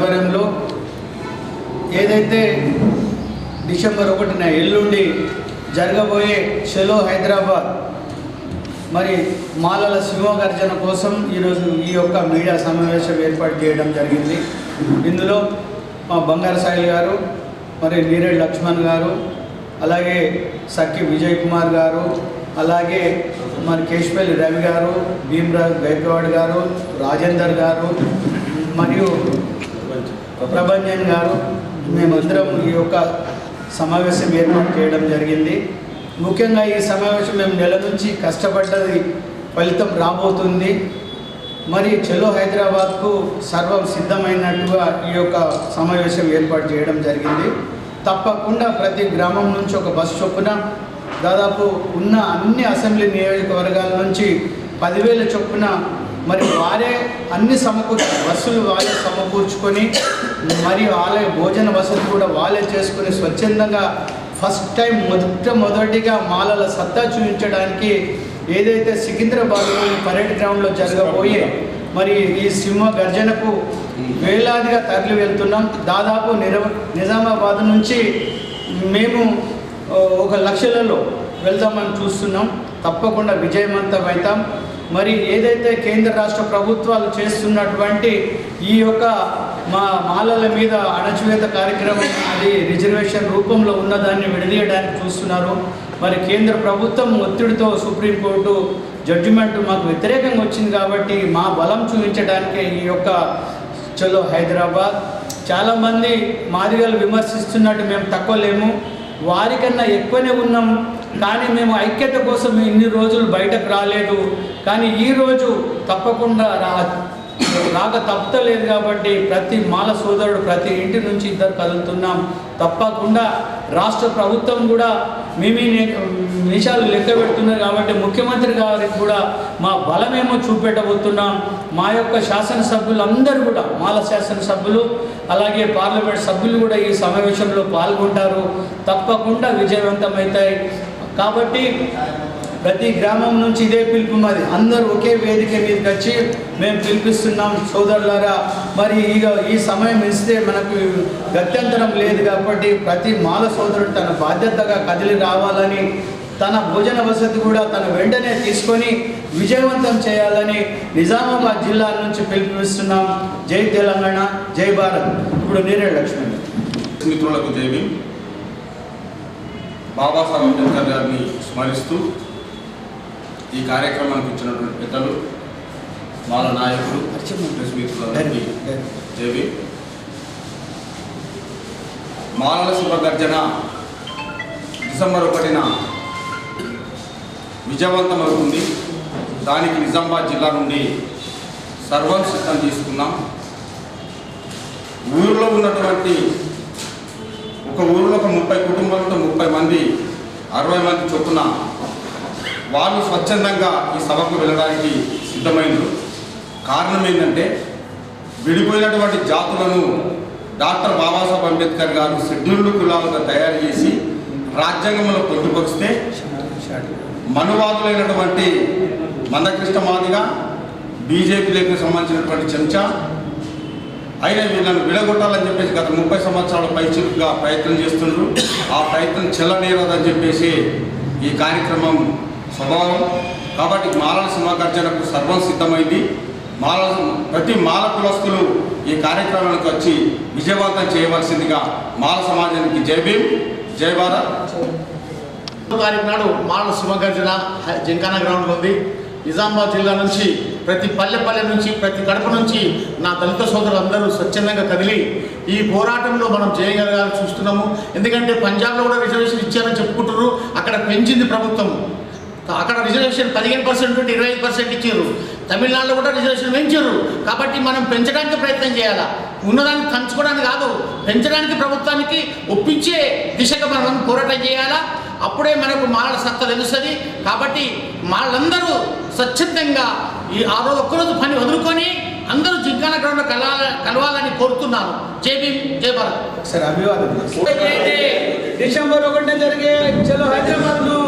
ఆధ్వర్యంలో ఏదైతే డిసెంబర్ ఒకటిన ఎల్లుండి జరగబోయే షెలో హైదరాబాద్ మరి మాలల సింహగర్జన కోసం ఈరోజు ఈ యొక్క మీడియా సమావేశం ఏర్పాటు చేయడం జరిగింది. ఇందులో మా బంగారు సాయిల్ గారు మరి నీరెడ్ లక్ష్మణ్ గారు అలాగే సఖ్య విజయ్ కుమార్ గారు అలాగే మరి కేశపల్లి రవి గారు భీమరాజ్ గైక్వాడ్ గారు రాజేందర్ గారు మరియు ప్రభంజన్ గారు మేమందరం ఈ యొక్క సమావేశం ఏర్పాటు చేయడం జరిగింది. ముఖ్యంగా ఈ సమావేశం మేము నెల నుంచి కష్టపడ్డది ఫలితం రాబోతుంది. మరి చలో హైదరాబాద్కు సర్వం సిద్ధమైనట్టుగా ఈ యొక్క సమావేశం ఏర్పాటు చేయడం జరిగింది. తప్పకుండా ప్రతి గ్రామం నుంచి ఒక బస్సు చొప్పున దాదాపు ఉన్న అన్ని అసెంబ్లీ నియోజకవర్గాల నుంచి పదివేల చొప్పున మరి వారే అన్ని సమకూర్చు బస్సులు వాళ్ళే సమకూర్చుకొని మరి వాళ్ళే భోజన వసతి కూడా వాళ్ళే చేసుకుని స్వచ్ఛందంగా ఫస్ట్ టైం మొట్టమొదటిగా మాలల సత్తా చూపించడానికి ఏదైతే సికింద్రాబాద్లోని పరేడ్ గ్రౌండ్లో జరగబోయే మరి ఈ సింహ గర్జనకు వేలాదిగా తరలి వెళ్తున్నాం. దాదాపు నిజామాబాద్ నుంచి మేము ఒక లక్షలలో వెళ్దామని చూస్తున్నాం. తప్పకుండా విజయవంతం అవుతాం. మరి ఏదైతే కేంద్ర రాష్ట్ర ప్రభుత్వాలు చేస్తున్నటువంటి ఈ యొక్క మా మాలల మీద అణచివేత కార్యక్రమం అది రిజర్వేషన్ రూపంలో ఉన్నదాన్ని విడదీయడానికి చూస్తున్నారు. మరి కేంద్ర ప్రభుత్వం ఒత్తిడితో సుప్రీంకోర్టు జడ్జిమెంట్ మాకు వ్యతిరేకంగా వచ్చింది కాబట్టి మా బలం చూపించడానికే ఈ యొక్క చలో హైదరాబాద్. చాలామంది మాదిగలు విమర్శిస్తున్నట్టు మేము తక్కువ లేము. వారికన్నా ఎక్కువనే ఉన్నాం కానీ మేము ఐక్యత కోసం ఇన్ని రోజులు బయటకు రాలేదు. కానీ ఈరోజు తప్పకుండా రా రాక తప్పలేదు కాబట్టి ప్రతి మాల సోదరుడు ప్రతి ఇంటి నుంచి ఇద్దరు కదులుతున్నాం. తప్పకుండా రాష్ట్ర ప్రభుత్వం కూడా మేము నిమిషాలు లెక్క పెడుతున్నారు కాబట్టి ముఖ్యమంత్రి గారికి కూడా మా బలమేమో చూపెట్టబోతున్నాం. మా యొక్క శాసనసభ్యులు అందరూ కూడా మాల శాసనసభ్యులు అలాగే పార్లమెంట్ సభ్యులు కూడా ఈ సమావేశంలో పాల్గొంటారు. తప్పకుండా విజయవంతమవుతాయి. కాబట్టి ప్రతి గ్రామం నుంచి ఇదే పిలుపు మరి అందరూ ఒకే వేదిక మీదకి వచ్చి మేము పిలిపిస్తున్నాం సోదరులారా. మరి ఇక ఈ సమయం ఇస్తే మనకు గత్యంతరం లేదు కాబట్టి ప్రతి మాల సోదరుడు తన బాధ్యతగా కదిలి రావాలని తన భోజన వసతి కూడా తన వెంటనే తీసుకొని విజయవంతం చేయాలని నిజామాబాద్ జిల్లా నుంచి పిలుపునిస్తున్నాం జై తెలంగాణ జై భారత్. ఇప్పుడు నీరే లక్ష్మణ్. మిత్రులకు జైవి బాబాసాహెబ్ అంబేద్కర్ గారిని స్మరిస్తూ ఈ కార్యక్రమానికి ఇచ్చినటువంటి పెద్దలు వాళ్ళ నాయకులు ప్రెస్ మిత్రులందరికీ దేవి మాలల శుభ గర్జన డిసెంబర్ ఒకటిన విజయవంతమవుతుంది. దానికి నిజామాబాద్ జిల్లా నుండి సర్వం సిద్ధం తీసుకున్నాం. ఊరిలో ఉన్నటువంటి ఒక ఊరిలో ఒక ముప్పై కుటుంబాలతో ముప్పై మంది అరవై మంది చొప్పున వాళ్ళు స్వచ్ఛందంగా ఈ సభకు వెళ్ళడానికి సిద్ధమైనరు కారణం ఏంటంటే విడిపోయినటువంటి జాతులను డాక్టర్ బాబాసాహెబ్ అంబేద్కర్ గారు షెడ్యూల్డ్ కులాలుగా తయారు చేసి రాజ్యాంగంలో పొందుపరిస్తే మనువాదులైనటువంటి మందకృష్ణ మాదిగా బీజేపీలకు సంబంధించినటువంటి చెంచా అయినా వీళ్ళని విడగొట్టాలని చెప్పేసి గత ముప్పై సంవత్సరాల పైచులుగా ప్రయత్నం చేస్తున్నారు. ఆ ప్రయత్నం చెల్లనేరదని చెప్పేసి ఈ కార్యక్రమం స్వభావం. కాబట్టి మాలల సింహగర్జనకు సర్వం సిద్ధమైంది. మాల ప్రతి మాల కులస్తులు ఈ కార్యక్రమానికి వచ్చి విజయవంతం చేయవలసిందిగా మాల సమాజానికి జై భీమ్ జై భారత్. తారీఖు నాడు మాల సింహగర్జన జింకానా గ్రౌండ్లో ఉంది. నిజామాబాద్ జిల్లా నుంచి ప్రతి పల్లె పల్లె నుంచి ప్రతి కడప నుంచి నా దళిత సోదరులందరూ స్వచ్ఛందంగా కదిలి ఈ పోరాటంలో మనం చేయగలగాలని చూస్తున్నాము. ఎందుకంటే పంజాబ్లో కూడా రిజర్వేషన్ ఇచ్చారని చెప్పుకుంటున్నారు. అక్కడ పెంచింది ప్రభుత్వం. అక్కడ రిజర్వేషన్ పదిహేను పర్సెంట్ నుండి ఇరవై ఐదు పర్సెంట్ ఇచ్చారు. తమిళనాడులో కూడా రిజర్వేషన్ పెంచారు. కాబట్టి మనం పెంచడానికి ప్రయత్నం చేయాలా? ఉన్నదాన్ని పంచుకోవడానికి కాదు. పెంచడానికి ప్రభుత్వానికి ఒప్పించే దిశగా మనం పోరాటం చేయాలా? అప్పుడే మనకు మాల సత్తా తెలుస్తుంది. కాబట్టి వాళ్ళందరూ స్వచ్ఛందంగా ఈ ఆ రోజు ఒక్కరోజు పని వదులుకొని అందరూ జింకాన గ్రౌండ్లో కలవాల కలవాలని కోరుతున్నాను జై భీమ్ జై భారత్. సార్ అభివాదం డిసెంబర్ ఒకటిన జరిగే చలో హైదరాబాద్లో